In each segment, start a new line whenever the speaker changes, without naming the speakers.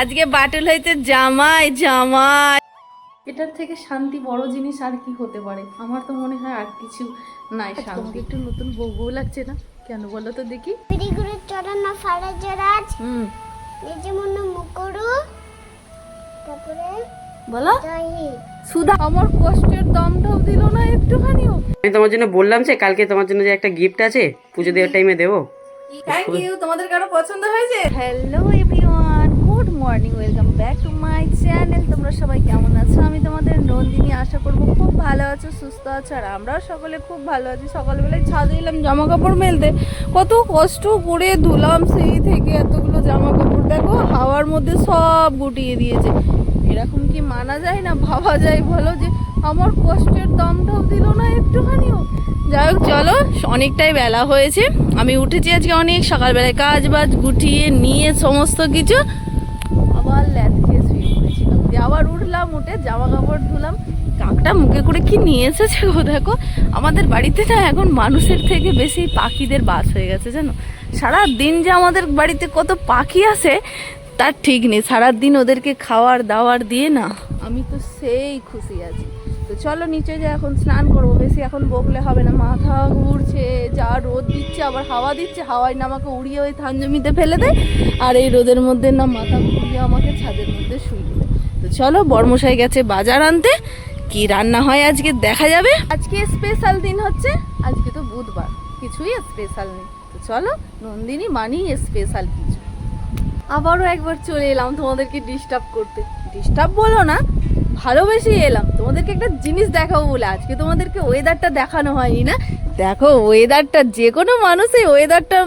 আজকে বাটুল হয়েছে জামাই জামাই। এটার থেকে শান্তি বড় জিনিস আর কি হতে পারে? আমার তো মনে হয় আর কিছু নাই শান্তি। একটু নতুন বউ বউ লাগছে না? কেন বলো তো দেখি।
পিড়িগুড়ির চরণ ফাড়া জরাজ।
হুম।
নিজে মনে মুকুরু। তারপরে
বলো। সুধা আমার কষ্টের দমটাও দিল না একটুখানিও।
আমি তোমার জন্য বললাম যে কালকে তোমার জন্য যে একটা গিফট আছে পুজো দেওয়ার টাইমে দেবো।
থ্যাংক ইউ তোমাদের কারও পছন্দ হয়েছে? Hello everyone morning, welcome back to my channel. তোমরা সবাই কেমন আছো? আমি তোমাদের নন্দিনী, আশা করব খুব ভালো আছো, সুস্থ আছো, আর আমরাও সকলে খুব ভালো আছি। সকালবেলায় ছাদে এলাম জামা কাপড় মেলতে। কত কষ্ট করে ধুলাম সেই থেকে এতগুলো জামা কাপড় দেখো, হাওয়ার মধ্যে সব গুটিয়ে দিয়েছে। এরকম কি মানা যায় না? ভাবা যায় বলো যে, আমার কষ্টের দম দমটাও দিল না একটুখানিও। যাই হোক, চলো, অনেকটাই বেলা হয়েছে। আমি উঠেছি আজকে অনেক সকালবেলায়। কাজ বাজ গুটিয়ে নিয়ে সমস্ত কিছু আবার ল্যাদ খেয়ে শুয়ে পড়েছিলাম দিয়ে আবার উঠলাম উঠে জামা কাপড় ধুলাম। কাকটা মুখে করে কি নিয়ে এসেছে গো দেখো? আমাদের বাড়িতে না এখন মানুষের থেকে বেশি পাখিদের বাস হয়ে গেছে, জানো? সারা দিন যে আমাদের বাড়িতে কত পাখি আসে, তার ঠিক নেই। সারাদিন ওদেরকে খাওয়ার দাওয়ার দিয়ে না। আমি তো সেই খুশি আছি। তো চলো নিচে যে এখন স্নান করব, বেশি এখন বকলে হবে না। মাথা ঘুরছে, যা রোদ দিচ্ছে, আবার হাওয়া দিচ্ছে। হাওয়ায় না আমাকে উড়িয়ে ওই থান জমিতে ফেলে দেয় আর এই রোদের মধ্যে না মাথা ঘুরিয়ে আমাকে ছাদের মধ্যে শুয়ে তো চলো বর্মশাই গেছে বাজার আনতে। কি রান্না হয় আজকে দেখা যাবে? আজকে স্পেশাল দিন হচ্ছে, আজকে তো বুধবার, কিছুই স্পেশাল নেই। তো চলো, নন্দিনী মানি স্পেশাল কিছু। আবারও একবার চলে এলাম তোমাদেরকে ডিস্টার্ব করতে। ডিস্টার্ব বলো না ভালোবেসে এলাম। তোমাদেরকে একটা জিনিস দেখাবো বলে, আজকে তোমাদেরকে ওয়েদারটা দেখানো হয়নি না? দেখো ওয়েদারটা যে কোনো মানুষ এই ওয়েদারটা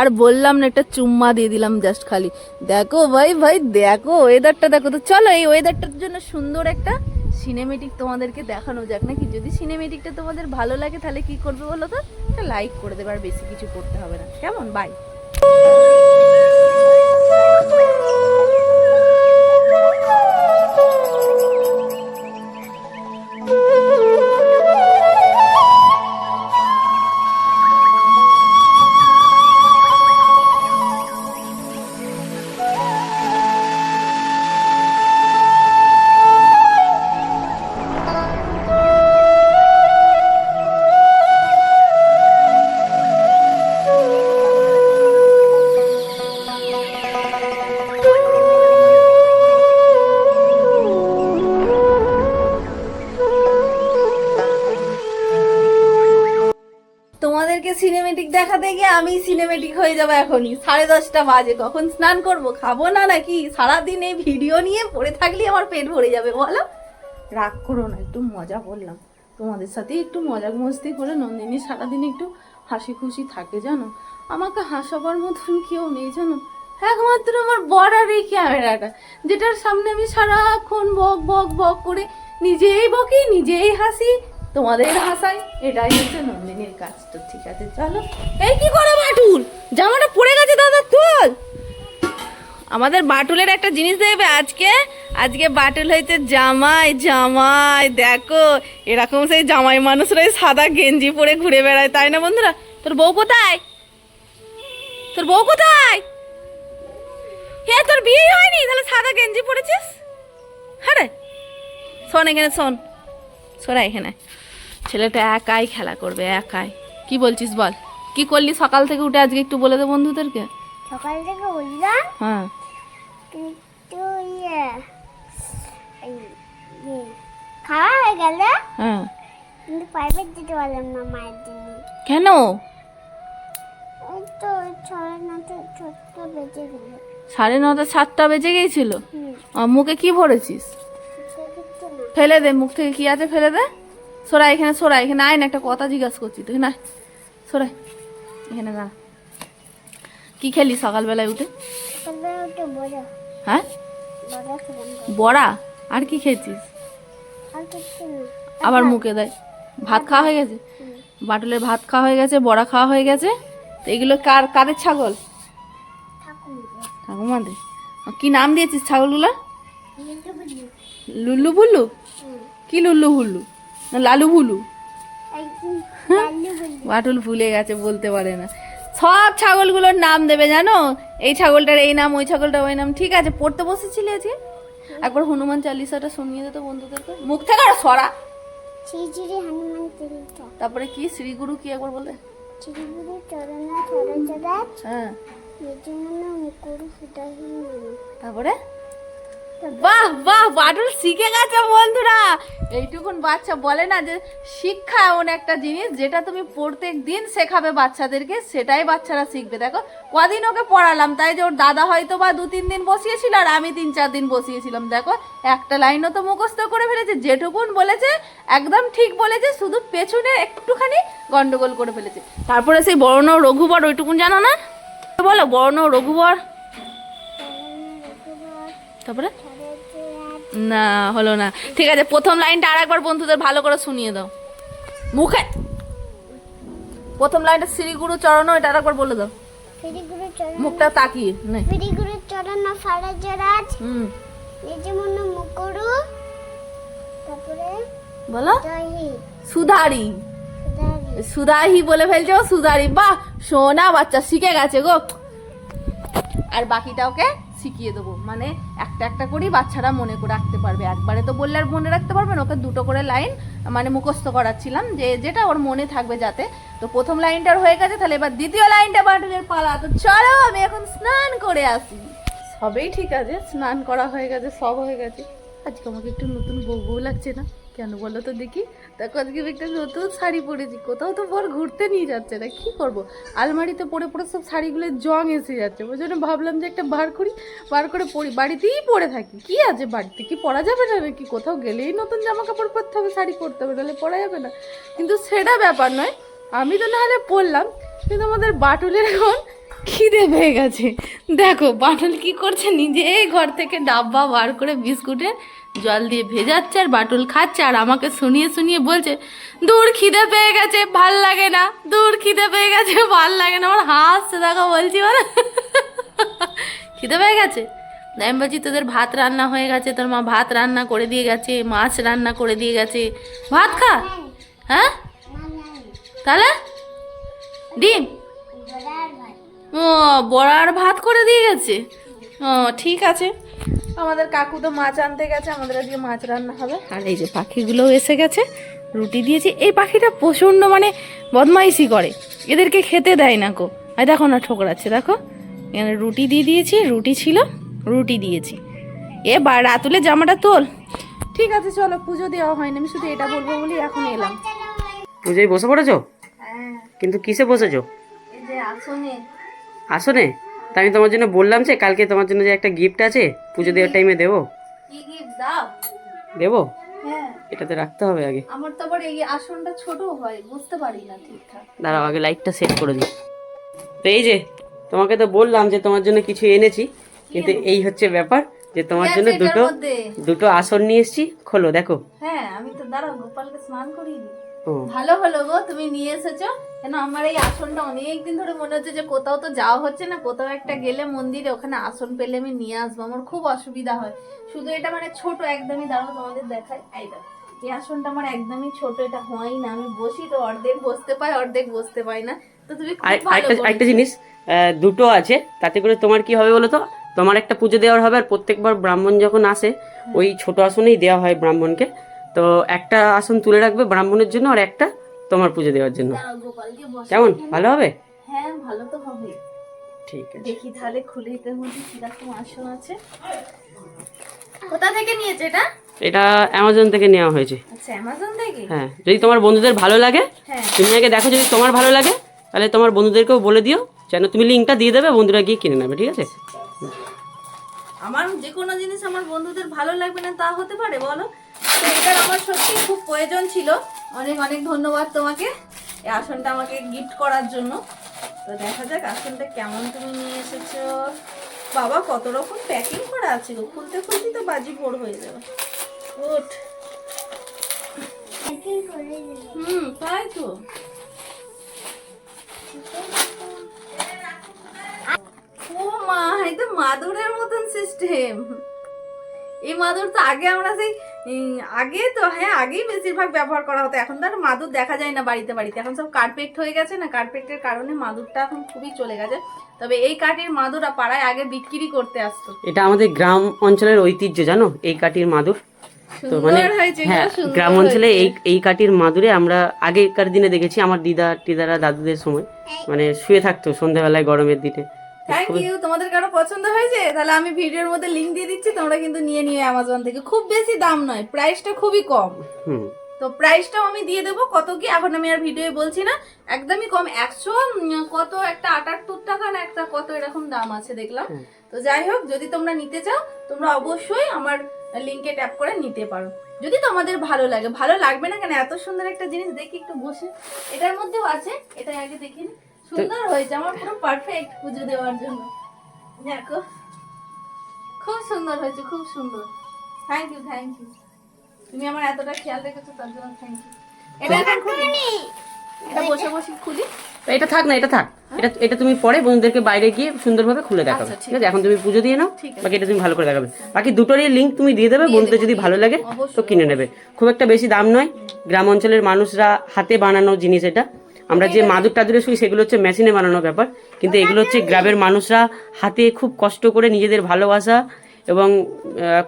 আর বললাম না, একটা চুম্মা দিয়ে দিলাম জাস্ট খালি। দেখো ভাই ভাই, দেখো ওয়েদারটা দেখো তো। চলো এই ওয়েদারটার জন্য সুন্দর একটা সিনেমেটিক তোমাদেরকে দেখানো যাক। নাকি যদি সিনেমেটিকটা তোমাদের ভালো লাগে, তাহলে কি করবে বলো তো? একটা লাইক করে দেবে, আর বেশি কিছু করতে হবে না। কেমন? বাই আমি সিনেমেটিক হয়ে যাব এখনই। সাড়ে দশটা বাজে, কখন স্নান করব, খাব না নাকি? সারাদিন এই ভিডিও নিয়ে পড়ে থাকলেই আমার পেট ভরে যাবে, বলো। রাগ করো না, একটু মজা করলাম তোমাদের সাথে একটু মজা মস্তি করে নন্দিনী সারাদিন একটু হাসি খুশি থাকে, জানো? আমাকে হাসাবার মতন কেউ নেই, জানো? একমাত্র আমার বড় আর এই ক্যামেরাটা, যেটার সামনে আমি সারাক্ষণ বক বক বক করে নিজেই বকি, নিজেই হাসি তোমাদের হাসাই এটাই হচ্ছে নন্দিনীর কাজ। তো ঠিক আছে, চলো। এই কি করো বাটুল? জামাটা পড়ে গেছে দাদা, তোল। আমাদের বাটুলের একটা জিনিস দেবে আজকে। আজকে বাটুল হয়েছে জামাই জামাই, দেখো, এরকম সেই জামাই মানুষরাই সাদা গেঞ্জি পরে ঘুরে বেড়ায়, তাই না বন্ধুরা? তোর বউ কোথায়? তোর বউ কোথায়? হ্যাঁ তোর বিয়ে হয়নি? তাহলে সাদা গেঞ্জি পরেছিস? হ্যাঁ রে শোন এখানে, শোন। শোনা, এখানে। ছেলেটা একাই খেলা করবে একাই। কি বলছিস বল? কি করলি সকাল থেকে? উঠে আজকে একটু বলে দে বন্ধুদেরকে।
সকাল থেকে বুঝলাম
হ্যাঁ।
কিন্তু ইয়ে ইয়ে, খাওয়া হয়ে গেল
হ্যাঁ।
কিন্তু প্রাইভেট দিতে পারলাম না মায়ের জন্য।
কেন?
ওই তো গেল।
সাড়ে নটা সাতটা বেজে গিয়েছিল? মুখে কি ভরেছিস? ফেলে দে মুখ থেকে কি আছে ফেলে দে। সোরা এখানে সোরা এখানে আয় না একটা কথা জিজ্ঞাসা করছি তুই না। সোরাই এখানে না কি খেলি সকালবেলায় উঠে? হ্যাঁ?
বড়া
আর কি খেয়েছিস? আবার মুখে দেয়। ভাত খাওয়া হয়ে গেছে। বাটুলের ভাত খাওয়া হয়ে গেছে বড়া খাওয়া হয়ে গেছে। তো এগুলো কার কাদের ছাগল? ঠাকুমাদের কি নাম দিয়েছিস ছাগলগুলো লুল্লু ভুল্লু কি লুল্লু হুল্লু? না লালু ভুলু। বাটুল ভুলে গেছে বলতে পারে না। সব ছাগলগুলোর নাম দেবে জানো? এই ছাগলটার এই নাম ওই ছাগলটার ওই নাম। ঠিক আছে পড়তে বসেছিলে আজকে? একবার হনুমান চালিসাটা শুনিয়ে দিত বন্ধুদেরকে। মুখ থেকে আর সরা। তারপরে কি? শ্রীগুরু কি একবার বলে? হ্যাঁ। তারপরে? বাহ বাহ, বাটুল শিখে গেছে বন্ধুরা। এইটুকুন বাচ্চা বলে না যে শিক্ষা এমন একটা জিনিস যেটা তুমি প্রত্যেক দিন শেখাবে বাচ্চাদেরকে, সেটাই বাচ্চারা শিখবে। দেখো, কদিন ওকে পড়ালাম, তাই যে ওর দাদা হয়তো বা দু তিন দিন বসিয়েছিল আর আমি তিন চার দিন বসিয়েছিলাম। দেখো, একটা লাইনও তো মুখস্থ করে ফেলেছে, যেটুকুন বলেছে, একদম ঠিক বলেছে, শুধু পেছনে একটুখানি গন্ডগোল করে ফেলেছে। তারপরে সেই বর্ণ রঘুবর, ওইটুকুন জানো না? বলো, বর্ণ রঘুবর। তারপরে? না হলো না। ঠিক আছে প্রথম লাইনটা আর একবার বন্ধুদের ভালো করে শুনিয়ে দাও। মুখে! প্রথম লাইনটা শ্রীগুরু চরণ এটা আর একবার বলে দাও। মুখটা তাকিয়ে নে।
শ্রীগুরু চরণ সরজরাজ
হুম।
নিজমন মুকুরু। তারপরে
বলো। সুধারি সুধাহি। বলে ফেলছে? ও সুধারি বাহ! সোনা বাচ্চা শিখে গেছে গো। আর বাকিটা ওকে শিখিয়ে দেবো। মানে একটা একটা করেই বাচ্চারা মনে করে রাখতে পারবে। একবারে তো বললে আর মনে রাখতে পারবে না, ওকে দুটো করে লাইন মানে মুখস্থ করাচ্ছিলাম যে যেটা ওর মনে থাকবে যাতে। তো প্রথম লাইনটার হয়ে গেছে, তাহলে এবার দ্বিতীয় লাইনটা বাটুলের পালা। তো চলো আমি এখন স্নান করে আসি। সবেই ঠিক আছে, স্নান করা হয়ে গেছে, সব হয়ে গেছে। আজকে আমাকে একটু নতুন বউ বউ লাগছে না? কেন বলো তো দেখি? দেখো, আজকে একটা নতুন শাড়ি পরেছি, কোথাও তো বর ঘুরতে নিয়ে যাচ্ছে না কি করব? আলমারিতে পরে পরে সব শাড়িগুলো জং এসে যাচ্ছে, ওই জন্য ভাবলাম যে একটা বার করি, বার করে পরি, বাড়িতেই পরে থাকি, কি আছে বাড়িতে? কি পরা যাবে না নাকি? কোথাও গেলেই নতুন জামা কাপড় পরতে হবে, শাড়ি পরতে হবে, নাহলে পরা যাবে না। কিন্তু সেটা ব্যাপার নয়, আমি তো নাহলে পরলাম, কিন্তু আমাদের বাটুলের এখন খিদে পেয়ে গেছে। দেখো বাটুল কি করছে? নিজেই ঘর থেকে ডাব্বা বার করে বিস্কুটে জল দিয়ে ভেজাচ্ছে আর বাটুল খাচ্ছে আর আমাকে শুনিয়ে শুনিয়ে বলছে, দূর খিদে পেয়ে গেছে, ভালো লাগে না। দূর খিদে পেয়ে গেছে, ভালো লাগে না। আমার হাসছে, দেখো বলছি বলে। খিদে পেয়ে গেছে? আমি বলছি তোদের ভাত রান্না হয়ে গেছে, তোর মা ভাত রান্না করে দিয়ে গেছে, মাছ রান্না করে দিয়ে গেছে। ভাত খা। হ্যাঁ? তাহলে? ডিম? বড়ার ভাত করে দিয়ে গেছে? ও ঠিক আছে। আমাদের কাকু তো মাছ আনতে গেছে আমাদের আজকে মাছ রান্না হবে। আর এই যে পাখিগুলোও এসে গেছে রুটি দিয়েছি। এই পাখিটা প্রচণ্ড মানে বদমাইশি করে। এদেরকে খেতে দেয় না কো আর দেখো না ঠোকরাচ্ছে দেখো। এখানে রুটি দিয়ে দিয়েছি রুটি ছিল রুটি দিয়েছি। এ বা রাতুলে জামাটা তোল। ঠিক আছে চলো পুজো দেওয়া হয়নি আমি শুধু এটা বলব বলি এখন এলাম।
পুজোয় বসে পড়েছো?
হ্যাঁ।
কিন্তু কিসে বসেছো?
এই যে আসনে।
আসনে তা আমি তোমার জন্য বললাম যে কালকে তোমার জন্য যে একটা গিফট আছে পুজো দেওয়ার টাইমে দেবো। দেবো?
হ্যাঁ।
এটাতে রাখতে হবে আগে।
আমার তো আবার এই আসনটা ছোট হয় বুঝতে পারি না ঠিকঠাক।
দাঁড়াও আগে লাইটটা সেট করে দিই। তো এই যে তোমাকে তো বললাম যে তোমার জন্য কিছু এনেছি কিন্তু এই হচ্ছে ব্যাপার যে তোমার জন্য দুটো দুটো আসন নিয়ে এসেছি খোলো দেখো।
হ্যাঁ আমি তো দাঁড়াও গোপালকে স্নান করিয়ে দিই। ভালো হলো গো তুমি নিয়ে এসেছ। কেন আমার এই আসনটা অনেকদিন ধরে মনে হচ্ছে যে কোথাও তো যাওয়া হচ্ছে না কোথাও একটা গেলে মন্দিরে ওখানে আসন পেলে আমি নিয়ে আসব আমার খুব অসুবিধা হয়। শুধু এটা মানে ছোট একদমই দাঁড়াও তোমাদের দেখাই। এই আসনটা আমার একদমই ছোট এটা হয় না আমি বসি তো অর্ধেক বসতে পাই অর্ধেক বসতে পাই না। তো তুমি।
আরেকটা জিনিস দুটো আছে তাতে করে তোমার কি হবে বলো তো? তোমার একটা পুজো দেওয়ার হবে আর প্রত্যেকবার ব্রাহ্মণ যখন আসে ওই ছোট আসনেই দেওয়া হয় ব্রাহ্মণকে। তো একটা আসন তুলে রাখবে ব্রাহ্মণের জন্য আর একটা তোমার পুজো দেওয়ার জন্য। কেমন? ভালো হবে?
হ্যাঁ ভালো তো হবে।
ঠিক আছে।
দেখি তাহলে খুলে এটার মধ্যে কীরকম আসন আছে। কোথা থেকে নিয়েছে এটা?
এটা অ্যামাজন থেকে নেওয়া হয়েছে।
আচ্ছা অ্যামাজন থেকে?
হ্যাঁ যদি তোমার বন্ধুদের ভালো লাগে
হ্যাঁ।
তুমি আগে দেখো যদি তোমার ভালো লাগে তাহলে তোমার বন্ধুদেরকেও বলে দিও যেন তুমি লিঙ্কটা দিয়ে দেবে বন্ধুরা গিয়ে কিনে নেবে ঠিক আছে?
আমার যে কোনো জিনিস আমার বন্ধুদের ভালো লাগবে না তা হতে পারে বলো? তো এটার আমার সত্যি খুব প্রয়োজন ছিল। অনেক অনেক ধন্যবাদ তোমাকে এই আসনটা আমাকে গিফট করার জন্য। তো দেখা যাক আসনটা কেমন তুমি নিয়ে এসেছ। বাবা কত রকম প্যাকিং করা আছে গো। খুলতে খুলতে তো বাজি ভোর হয়ে যাবে। ওঠ হুম তাই তো। ও মা এটা মাদুরের মতন সিস্টেম এই মাদুর তো আগে আমরা সেই আগে তো হ্যাঁ আগেই বেশিরভাগ ব্যবহার করা হতো। এখন তো আর মাদুর দেখা যায় না বাড়িতে বাড়িতে। এখন সব কার্পেট হয়ে গেছে না? কার্পেটের কারণে মাদুরটা এখন খুবই চলে গেছে। তবে এই কাঠের মাদুর পাড়ায় আগে বিক্রি করতে আসতো।
এটা আমাদের গ্রাম অঞ্চলের ঐতিহ্য জানো? এই কাঠির মাদুর। তো মানে
হয়েছে
হ্যাঁ গ্রাম অঞ্চলে এই এই কাঠির মাদুরে আমরা আগেকার দিনে দেখেছি আমার দিদা টিদারা দাদুদের সময়। মানে শুয়ে থাকতো সন্ধ্যাবেলায় গরমের দিনে।
থ্যাংক ইউ তোমাদের কারও পছন্দ হয়েছে? তাহলে আমি ভিডিওর মধ্যে লিংক দিয়ে দিচ্ছি তোমরা কিন্তু নিয়ে নিও অ্যামাজন থেকে। খুব বেশি দাম নয় প্রাইসটা খুবই কম।
হুম।
তো প্রাইসটাও আমি দিয়ে দেবো কত কি? এখন আমি আর ভিডিও বলছি না একদমই কম। একশো কত একটা আটাত্তর টাকা না একটা কত এরকম দাম আছে দেখলাম। তো যাই হোক যদি তোমরা নিতে চাও তোমরা অবশ্যই আমার লিঙ্কে ট্যাপ করে নিতে পারো। যদি তোমাদের ভালো লাগে ভালো লাগবে না কেন? এত সুন্দর একটা জিনিস দেখি একটু বসে। এটার মধ্যেও আছে এটা আগে দেখিনি। সুন্দর হয়েছে আমার পুরো পারফেক্ট পুজো দেওয়ার জন্য। দেখো খুব সুন্দর হয়েছে খুব সুন্দর। থ্যাংক ইউ থ্যাংক ইউ তুমি আমার এতটা খেয়াল রেখেছো তার জন্য থ্যাংক ইউ এটা এখন খুলি। এটা বসে বসে খুলি।
এটা থাক না এটা থাক। এটা এটা তুমি পরে বন্ধুদেরকে বাইরে গিয়ে সুন্দরভাবে খুলে দেখাবে।
আচ্ছা, ঠিক
আছে? এখন তুমি পুজো দিয়ে নাও বাকি এটা তুমি ভালো করে দেখাবে। বাকি দুটোরই লিঙ্ক তুমি দিয়ে দেবে বন্ধুদের যদি ভালো লাগে তো কিনে নেবে। খুব একটা বেশি দাম নয়। গ্রাম অঞ্চলের মানুষরা হাতে বানানো জিনিস এটা। আমরা যে মাদুর টাদুরে শুই সেগুলো হচ্ছে মেশিনে বানানো ব্যাপার। কিন্তু এগুলো হচ্ছে গ্রামের মানুষরা হাতে খুব কষ্ট করে নিজেদের ভালোবাসা এবং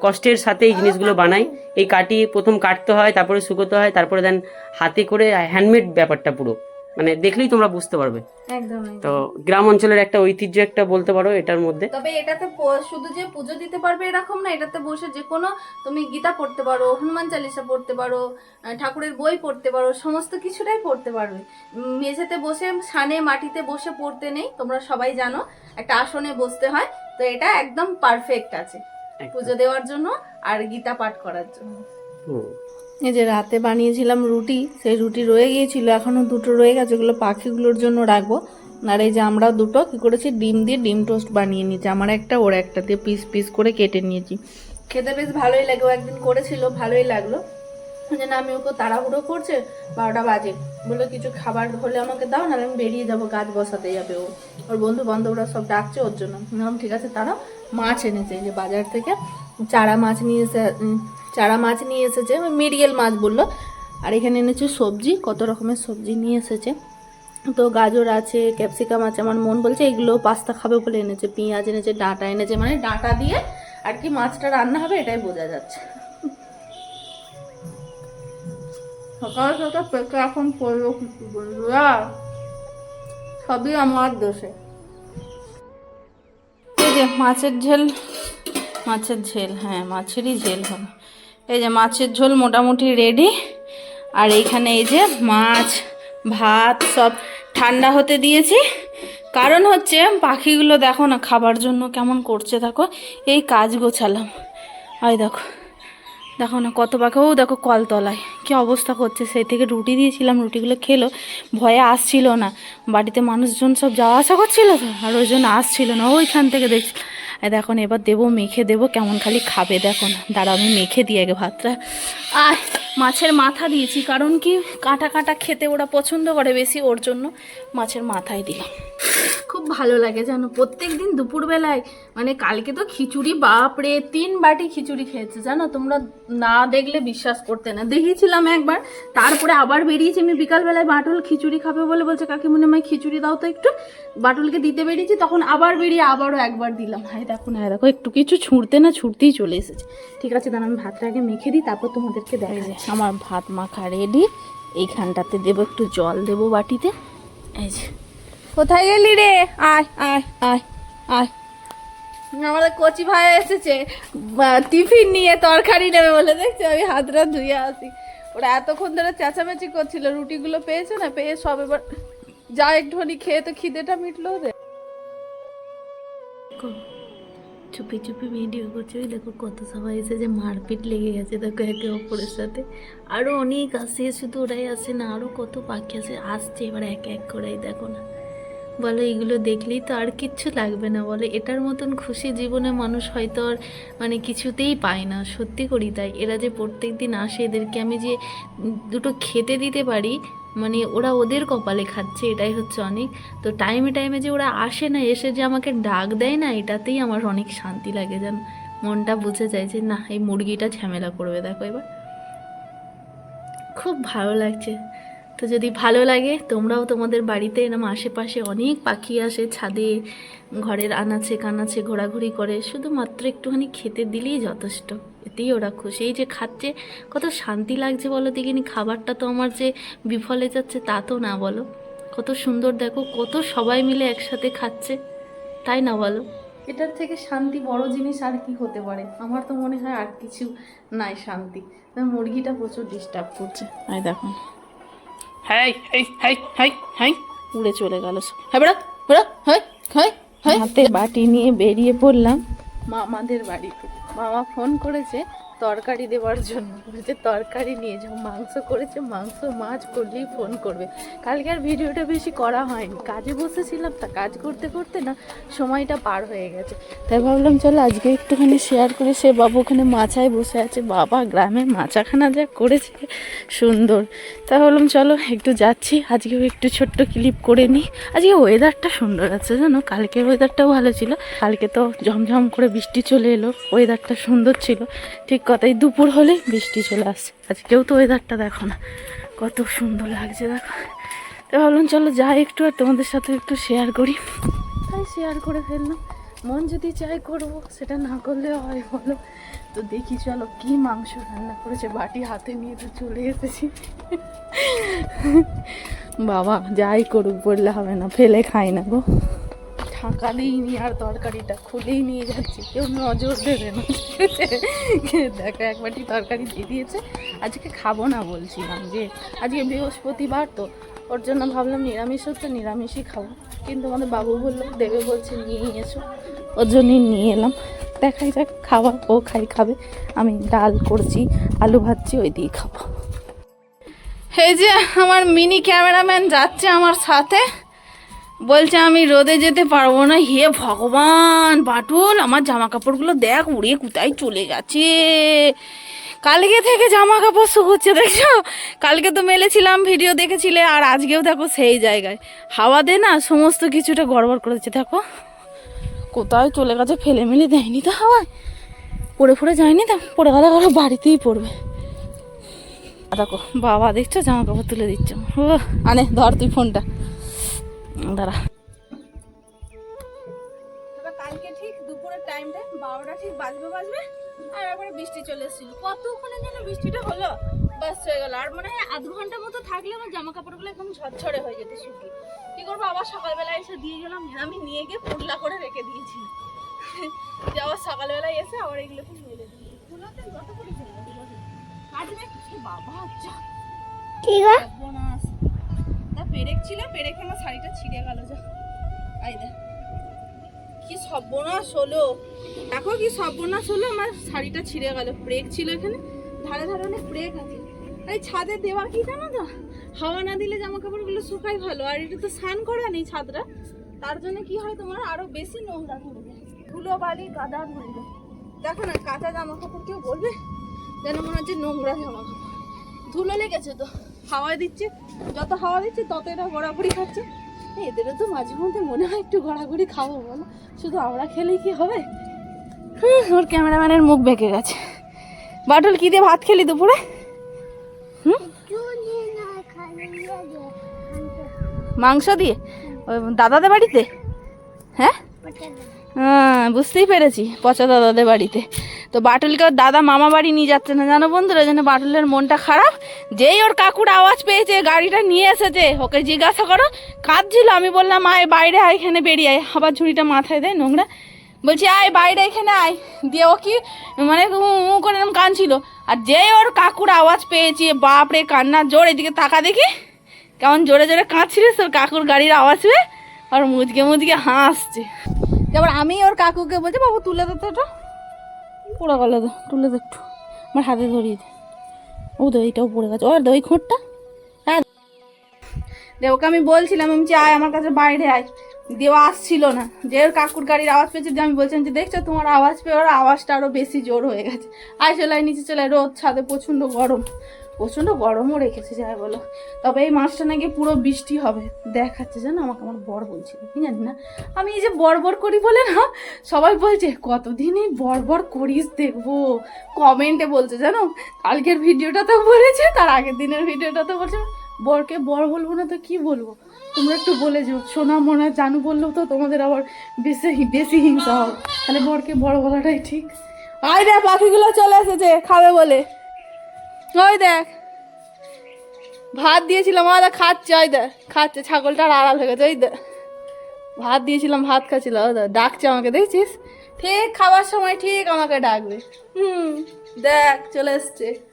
কষ্টের সাথে এই জিনিসগুলো বানায়। এই কাটি প্রথম কাটতে হয়, তারপরে শুকোতে হয়, তারপরে দেন হাতে করে হ্যান্ডমেড ব্যাপারটা পুরো। মানে দেখলেই তোমরা বুঝতে পারবে।
একদম।
তো গ্রাম অঞ্চলের একটা ঐতিহ্য একটা বলতে পারো এটার মধ্যে।
তবে এটাতে শুধু যে পুজো দিতে পারবে এরকম না এটাতে বসে যে কোনো তুমি গীতা পড়তে পারো হনুমান চালিসা পড়তে পারো ঠাকুরের বই পড়তে পারো সমস্ত কিছুটাই পড়তে পারবে। মেঝেতে বসে সানে মাটিতে বসে পড়তে নেই তোমরা সবাই জানো একটা আসনে বসতে হয় তো এটা একদম পারফেক্ট আছে। পুজো দেওয়ার জন্য আর গীতা পাঠ করার জন্য।
হুম।
এই যে রাতে বানিয়েছিলাম রুটি, সেই রুটি রয়ে গিয়েছিল এখনও দুটো রয়ে গেছে ওগুলো পাখিগুলোর জন্য রাখব। আর এই যে আমরা দুটো কী করেছি, ডিম দিয়ে ডিম টোস্ট বানিয়ে নিয়েছি, আমার একটা, ওর একটা, দিয়ে পিস পিস করে কেটে নিয়েছি। খেতে বেশ ভালোই লাগে, ও একদিন করেছিল, ভালোই লাগল। ওই জন্য আমি ওকে তাড়াহুড়ো করছে, বারোটা বাজে। বলল, কিছু খাবার হলে আমাকে দাও, নাহলে আমি বেরিয়ে যাব, গাছ বসাতে যাবে ও। ওর বন্ধু বান্ধবরা সব ডাকছে ওর জন্য। ঠিক আছে, তারা মাছ এনেছে যে বাজার থেকে চারা মাছ নিয়ে এসে চারা মাছ নিয়ে এসেছে মিরিয়েল মাছ বলল। আর এখানে এনেছে সবজি, কত রকমের সবজি নিয়ে এসেছে। তো গাজর আছে, ক্যাপসিকাম আছে, আমার মন বলছে এগুলো পাস্তা খাবে বলে এনেছে, পেঁয়াজ এনেছে, ডাঁটা এনেছে মানে ডাঁটা দিয়ে আর কি মাছটা রান্না হবে এটাই বোঝা যাচ্ছে। সকাল সকাল পেটে এখন পড়ল কিছু বন্ধুরা সবই আমার দোষে। মাছের ঝোল মাছের ঝোল হ্যাঁ মাছেরই ঝেল হবে। এই যে মাছের ঝোল মোটামুটি রেডি আর এইখানে এই যে মাছ, ভাত সব ঠান্ডা হতে দিয়েছি। কারণ হচ্ছে পাখিগুলো দেখো না, খাবার জন্য কেমন করছে দেখো। এই কাজ গোছালাম। ওই দেখো দেখো না কত পাখি। ও দেখো কলতলায়, কি অবস্থা করছে। সেই থেকে রুটি দিয়েছিলাম, রুটিগুলো খেলো। ভয়ে আসছিল না। বাড়িতে মানুষজন সব যাওয়া আসা করছিল তো, আর ওই জন্য আসছিল না। ওইখান থেকে দেখছি দেখো এবার দেবো, মেখে দেবো, কেমন খালি খাবে, দেখো না। দাঁড়া আমি মেখে দিয়ে আগে ভাতটা। আর মাছের মাথা দিয়েছি, কারণ কি কাটা কাটা খেতে ওরা পছন্দ করে বেশি, ওর জন্য মাছের মাথায় দিলাম। খুব ভালো লাগে জানো? প্রত্যেক দিন দুপুরবেলায় মানে কালকে তো খিচুড়ি বাপরে তিন বাটি খিচুড়ি খেয়েছে জানো? তোমরা না দেখলে বিশ্বাস করতে না। দেখিয়েছিলাম একবার তারপরে আবার বেরিয়েছি আমি বিকালবেলায় বাটুল খিচুড়ি খাবে বলে বলছে কাকি মনে আমায় খিচুড়ি দাও তো একটু। বাটুলকে দিতে বেরিয়েছি তখন আবার বেরিয়ে আবারও একবার দিলাম। হাই দেখো না দেখো একটু কিছু ছুঁড়তে না ছুটতেই চলে এসেছে। ঠিক আছে দাঁড়া আমি ভাতটা আগে মেখে দিই তারপর তোমাদেরকে দেখাই যে আমার ভাত মাখা রেডি এইখানটাতে দেবো একটু জল দেবো বাটিতে। এই যে। কোথায় গেলি রে? আয় আয় আয় আয়। আমাদের কচি ভাই এসেছে। টিফিন নিয়ে তরকারি নেবে বলে দেখছি, আমি হাতটা ধুয়ে আসি। ওরা এতক্ষণ ধরে চেঁচামেচি করছিল, রুটিগুলো পেয়েছে না? পেয়ে সব এবার যা একটুখানি খেয়ে তো খিদেটা মিটলো ওদের। চুপি চুপি ভিডিও করছে। ওই দেখো কত সবাই এসেছে, মারপিট লেগে গেছে দেখো একে অপরের সাথে। আরও অনেক আসে শুধু ওরাই আসে না আরও কত পাখি আছে। আসছে এবার এক এক করে এই দেখো না। বলো, এগুলো দেখলেই তো আর কিচ্ছু লাগবে না। বলে, এটার মতন খুশি জীবনে মানুষ হয়তো আর মানে কিছুতেই পায় না। সত্যি করি তাই। এরা যে প্রত্যেক দিন আসে, এদেরকে আমি যে দুটো খেতে দিতে পারি মানে ওরা ওদের কপালে খাচ্ছে, এটাই হচ্ছে অনেক। তো টাইমে টাইমে যে ওরা আসে না, এসে যে আমাকে ডাক দেয় না, এটাতেই আমার অনেক শান্তি লাগে যেন মনটা বুঝে যায় যে, না, এই মুরগিটা ঝামেলা করবে। দেখো এবার। খুব ভালো লাগছে। তো যদি ভালো লাগে তোমরাও তোমাদের বাড়িতে এরম আশেপাশে অনেক পাখি আসে ছাদে ঘরের আনাচে কানাচে ঘোরাঘুরি করে শুধুমাত্র একটুখানি খেতে দিলেই যথেষ্ট। এতেই ওরা খুশি। এই যে খাচ্ছে কত শান্তি লাগছে বলো দেখিনি? খাবারটা তো আমার যে বিফলে যাচ্ছে তা তো না বলো। কত সুন্দর দেখো কত সবাই মিলে একসাথে খাচ্ছে তাই না বলো? এটার থেকে শান্তি বড় জিনিস আর কি হতে পারে? আমার তো মনে হয় আর কিছু নাই শান্তি। মুরগিটা প্রচুর ডিস্টার্ব করছে। আয় দেখো। Hi hi hi hi hi. উড়ে চলে গেল হ্যাঁ বেড়া বেড়া হাই হাই হাই। হাতে বাটি নিয়ে বেরিয়ে পড়লাম। মামাদের বাড়িতে মামা ফোন করেছে তরকারি দেওয়ার জন্য বলছে, তরকারি নিয়ে যাও, মাংস করেছে, মাংস, মাছ করলেই ফোন করবে। কালকে আর ভিডিওটা বেশি করা হয়নি। কাজে বসেছিলাম, তা কাজ করতে করতে না সময়টা পার হয়ে গেছে। তাই ভাবলাম, চলো আজকে একটুখানি শেয়ার করে। সে বাবু ওখানে মাছায় বসে আছে। বাবা, গ্রামে মাচাখানা যা করেছে, সুন্দর। তাই ভাবলাম, চলো একটু যাচ্ছি, আজকেও একটু ছোট্ট ক্লিপ করে নিই। আজকে ওয়েদারটা সুন্দর আছে, জানো? কালকের ওয়েদারটাও ভালো ছিল। কালকে তো ঝমঝম করে বৃষ্টি চলে এলো ওয়েদারটা সুন্দর ছিল। ঠিক কথাই দুপুর হলে বৃষ্টি চলে আসছে আজকেও তো ওয়েদারটা দেখো না। কত সুন্দর লাগছে, দেখো। তো ভাবলাম চলো যাই একটু আর তোমাদের সাথে একটু শেয়ার করি। তাই শেয়ার করে ফেললাম। মন যদি চাই করব, সেটা না করলে হয়, বলো। তো দেখি চলো কি মাংস রান্না করেছে। বাটি হাতে নিয়ে তো চলে এসেছি। বাবা, যাই করুক, বললে হবে না। ফেলে খাই না গো। ঢাকালেই নি আর তরকারিটা খুলেই নিয়ে যাচ্ছি। কেউ নজর দেবে না। দেখো, এক বাটি তরকারি দিয়ে দিয়েছে। আজকে খাব না বলছিলাম যে, আজকে বৃহস্পতিবার তো, ওর জন্য ভাবলাম নিরামিষ হচ্ছে, নিরামিষই খাব। কিন্তু আমাদের বাবু বলল, দেবে বলছে, নিয়ে এসো। ওর জন্যই নিয়ে এলাম। দেখাই যাক, খাওয়া, ও খাই, খাবে। আমি ডাল করছি, আলু ভাজছি, ওই দিয়ে খাব। এই যে, আমার মিনি ক্যামেরাম্যান যাচ্ছে আমার সাথে। বলছে, আমি রোদে যেতে পারব না। হে ভগবান, বাটুল, আমার জামা কাপড়গুলো দেখ উড়ে কোথায় চলে গেছে। কালকে থেকে জামা কাপড় শুকোচ্ছে, দেখছ? কালকে তো মেলেছিলাম, ভিডিও দেখেছিলে, আর আজকেও দেখো সেই জায়গায়। হাওয়া দে না, সমস্ত কিছুটা গড়বড় করেছে, দেখো। কোথায় চলে গেছে ফেলে মেলে দেয়নি তো হাওয়ায় পড়ে পড়ে যায়নি তো, পড়ে গেলে ওরা বাড়িতেই পড়বে। দেখো, বাবা দেখছ জামা কাপড় তুলে দিচ্ছ। ও আনে, ধর তুই ফোনটা। দাঁড়া। কালকে ঠিক দুপুরের টাইমটা বারোটা ঠিক বাজবে বাজবে আর একবারে বৃষ্টি চলে এসেছিল। কতক্ষণে যেন বৃষ্টিটা হলো? বাস হয়ে গেল। আর মনে হয় আধ ঘণ্টা মতো থাকলে আমার জামা কাপড়গুলো একদম ঝরঝরে হয়ে যেত শুকিয়ে। কি করব? আবার সকালবেলা এসে দিয়ে গেলাম আমি নিয়ে গিয়ে পুটলা করে রেখে দিয়েছি। যে আবার সকালবেলায় এসে আবার এগুলোকে মেলে দিই বাবা যা।
কি গো?
পেরেক ছিল পেরেকে আমার শাড়িটা ছিঁড়ে গেল, যা। আই দেখ। কি সর্বনাশ হলো। দেখো কি সর্বনাশ হলো, আমার শাড়িটা ছিঁড়ে গেল। ব্রেক ছিল এখানে, ধারে ধারে অনেক ব্রেক আছে। এই ছাদে দেওয়া কি জানো তো? হাওয়া না দিলে জামা কাপড়গুলো শুকাই ভালো, আর এটা তো স্নান করা নেই ছাদটা। তার জন্য কি হয় তোমার? আরও বেশি নোংরা করবে ধুলো বালি কাদা ধরবে দেখো না কাঁচা জামা কাপড় কেউ বলবে? যেন মনে হচ্ছে নোংরা জামা কাপড় ধুলো লেগেছে তো। হাওয়ায় দিচ্ছে যত হাওয়া দিচ্ছে তত এরা গড়াগড়ি খাচ্ছে এদেরও তো মাঝে মধ্যে মনে হয় একটু ঘোরাঘুরি খাব বলো। শুধু আমরা খেলেই কি হবে? হুম, ওর ক্যামেরাম্যানের মুখ বেঁকে গেছে। বাটুল কি দিয়ে ভাত খেলি দুপুরে? হুম
খালি
মাংস দিয়ে? ওই দাদাদের বাড়িতে? হ্যাঁ? হ্যাঁ বুঝতেই পেরেছি পচা দাদাদের বাড়িতে। তো বাটুলকে ওর দাদা মামা বাড়ি নিয়ে যাচ্ছে না, জানো বন্ধুরা? যেন বাটুলের মনটা খারাপ। যেই ওর কাকুর আওয়াজ পেয়েছে, গাড়িটা নিয়ে এসেছে, ওকে জিজ্ঞাসা করো। কাঁদছিল, আমি বললাম, আয়, বাইরে আয়, এখানে বেরিয়ে আয়। আবার ঝুড়িটা মাথায় দেয় নোংরা। বলছি, আয়, বাইরে এখানে আয়। দিয়ে ও কি মানে করে এরকম কাঁদছিল। আর যেই ওর কাকুর আওয়াজ পেয়েছে, বাপরে, কান্নার জোর, এদিকে তাকা দেখি। কেমন জোরে জোরে কাঁদছিল তোর কাকুর গাড়ির আওয়াজ পেয়ে, আর মুচকে মুচকে হাসছে। তারপর আমি ওর কাকুকে বলছি, বাবু, তুলে দে তো এটা। পড়ে গেল তো তুলে দে একটু। আমার হাতে ধরিয়ে দে। ও দইটাও পড়ে গেছে। ওর দই খোঁটটা হ্যাঁ। দে, ওকে আমি বলছিলাম, আমি আয়, আমার কাছে বাইরে আয়। দেওয়া আসছিল না। যে ওর কাকুর গাড়ির আওয়াজ পেয়েছে যে আমি বলছিলাম যে, দেখছ, তোমার আওয়াজ পেয়ে ওর আওয়াজটা আরও বেশি জোর হয়ে গেছে। আয়, চলে নিচে চলে রোদ ছাদে প্রচণ্ড গরম। প্রচণ্ড গরমও রেখেছে যায় বলো। তবে এই মাসটা নাকি পুরো বৃষ্টি হবে। দেখাচ্ছে জানো, আমাকে আমার বর বলছিল, কি জানি না। আমি এই যে বর করি বলে না, সবাই বলছে, কতদিন বর বর করিস দেখব? কমেন্টে বলছে, জানো? কালকের ভিডিওটা তো বলেছে, তার আগের দিনের ভিডিওটা তো বলছে। বরকে বর বলব না তো কি বলব? তোমরা একটু বলে যাও। সোনা মনে জানু বললেও তো তোমাদের আবার বেশি বেশি হিংসা হবে। তাহলে বরকে বড় বলাটাই ঠিক। আয় দেখ পাখিগুলো চলে এসেছে, খাবে বলে। ওই দেখ। ভাত দিয়েছিলাম ওই দেখ খাচ্ছে, ওই দেখ, খাচ্ছে। ছাগলটার আড়াল হয়ে গেছে, ওই দেখ। ভাত দিয়েছিলাম, ভাত খাচ্ছিল, ওই দেখ, ডাকছে আমাকে, দেখছিস? ঠিক, খাবার সময় ঠিক আমাকে ডাকবে। হুম, দেখ, চলে এসছে।